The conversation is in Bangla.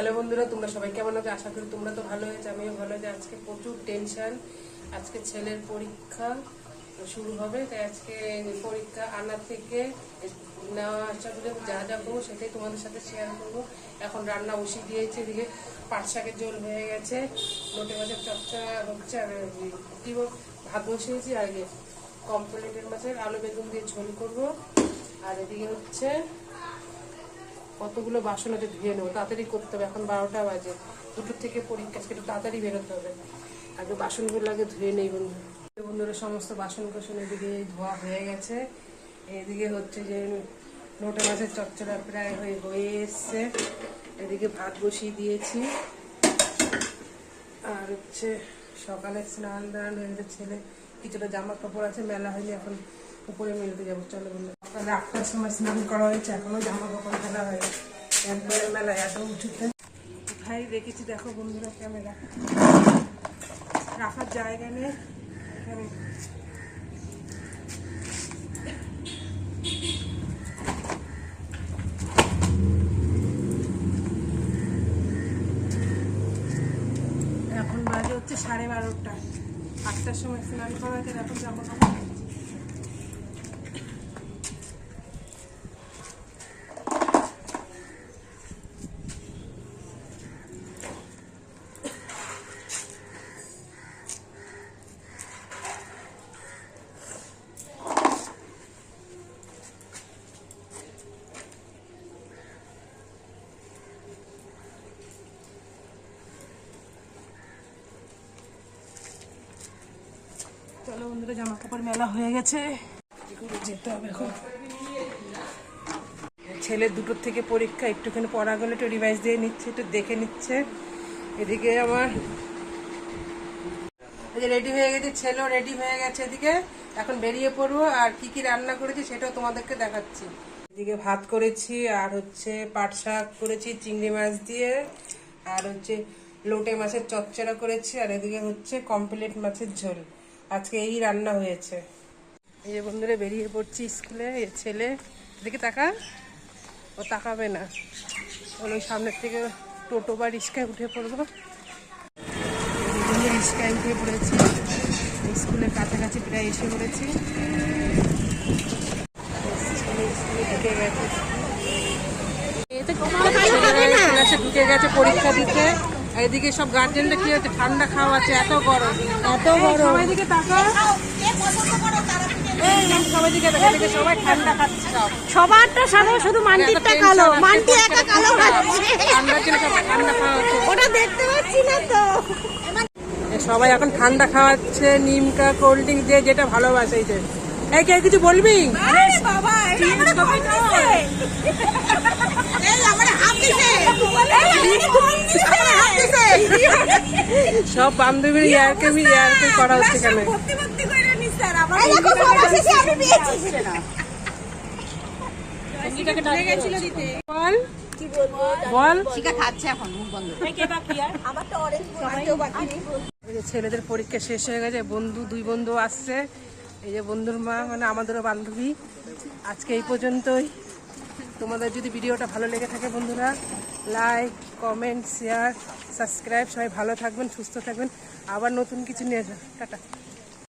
হ্যালো বন্ধুরা, তোমরা সবাই কেমন আছো? আশা করি তোমরা তো ভালো হয়েছে আমিও ভালো আছি। আজকে প্রচুর টেনশন আজকে ছেলের পরীক্ষা শুরু হবে, তাই আজকে পরীক্ষা আনা থেকে নেওয়া আসা পর্যন্ত যা যা করব সেটাই তোমাদের সাথে শেয়ার করব। এখন রান্না বসিয়ে দিয়েছে, এদিকে পাট শাকের ঝোল হয়ে গেছে, লোটে মাছের চর্চা হচ্ছে আর কি ভাত বসিয়েছি আগে কমপ্লিটের মাছের আলু বেগুন দিয়ে ঝোল করব। আর এদিকে হচ্ছে কতগুলো বাসন আছে ধুয়ে নেব, তাড়াতাড়ি করতে হবে, এখন বারোটা বাজে। দুটোর থেকে পরীক্ষা একটু তাড়াতাড়ি বেরোতে হবে। আগে বাসনগুলো আগে ধুয়ে নেই বন্ধু। বন্ধুরা, সমস্ত বাসন কোসন এদিকে ধোয়া হয়ে গেছে। এদিকে হচ্ছে যে নোটা মাছের চচ্চড়া প্রায় হয়ে হয়ে এসছে। এদিকে ভাত বসিয়ে দিয়েছি। আর হচ্ছে সকালে স্নান দান হয়ে ছেলে কিছুটা জামা কাপড় আছে, মেলা হয়নি, এখন উপরে মেলতে যাব। চলো বন্ধু সকালে আটটার সময় স্নান করা হয়েছে, এখনও জামা কাপড় মেলা হয় একবারে মেলা এত উঁচুতে ভাই দেখেছি দেখো বন্ধুরা ক্যামেরা। রাখার জায়গা নেই বাজে হচ্ছে সাড়ে বারোটা। আটটার সময় স্নান করাতে এখন কাপড় চলো বন্ধুরা জামা কাপড় মেলা হয়ে গেছে। যেতে হবে এখন। ছেলের দুটোর থেকে পরীক্ষা, একটুখানি পড়া গেলে একটু রিভাইজ দিয়ে নিচ্ছে, একটু দেখে নিচ্ছে। এদিকে আমার এই যে রেডি হয়ে গেছে, ছেলেও রেডি হয়ে গেছে এদিকে। এখন বেরিয়ে পড়ব, আর কি কি রান্না করেছি সেটাও তোমাদেরকে দেখাচ্ছি। এদিকে ভাত করেছি, আর হচ্ছে পাট শাক করেছি, চিংড়ি মাছ দিয়ে। আর হচ্ছে লোটে মাছের চচ্চড়া করেছি, আর এদিকে হচ্ছে কমপ্লিট মাছের ঝোল। আজকে এই রান্না হয়েছে। এই যে বন্ধুরা বেরিয়ে পড়ছি স্কুলে এই ছেলে। এদিকে তাকা। ও তাকাবে না। ওর ওই সামনের থেকে টোটো বা রিক্সায় উঠে পড়ব। রিক্সায় উঠে পড়েছি। স্কুলের কাছাকাছি প্রায় এসে পড়েছি। ঢুকে গেছে পরীক্ষা দিতে। এদিকে সব গার্জেনরা কি হচ্ছে? ঠান্ডা খাওয়া আছে এত গরম। এত গরম। সবাই দিকে তাকা সবাই দিকে দেখা দিকে সবাই ঠান্ডা খাচ্ছে সব। সবারটা সাদা শুধু মান্টিরটা কালো। মান্টি একা কালো খাচ্ছে। ঠান্ডার জন্য সব ঠান্ডা খাওয়া ওটা দেখতে পাচ্ছি না তো। সবাই এখন ঠান্ডা খাওয়াচ্ছে নিমকা কোল্ড ড্রিঙ্ক দিয়ে যেটা ভালোবাসে এই যে। এই কে কিছু বলবি? বাবা সব বান্ধবীর ইয়ারকে বি ইয়ারকে করা হচ্ছে কেন? ভর্তি ভর্তি কইরা নি স্যার আমার এই দেখো সব আসছে আমি পেয়েছি ভুলে গেছিল দিতে। বল। বল। শিকা খাচ্ছে এখন মুখ বন্ধ কে বাকি আর? আমার তো অরেঞ্জ কেউ বাকি নেই এই যে ছেলেদের পরীক্ষা শেষ হয়ে গেছে বন্ধু দুই বন্ধু আসছে। এই যে বন্ধুর মা মানে আমাদেরও বান্ধবী। আজকে এই পর্যন্তই। তোমাদের যদি ভিডিওটা ভালো লেগে থাকে বন্ধুরা লাইক কমেন্ট শেয়ার সাবস্ক্রাইব সবাই ভালো থাকবেন, সুস্থ থাকবেন। আবার নতুন কিছু নিয়ে টাটা।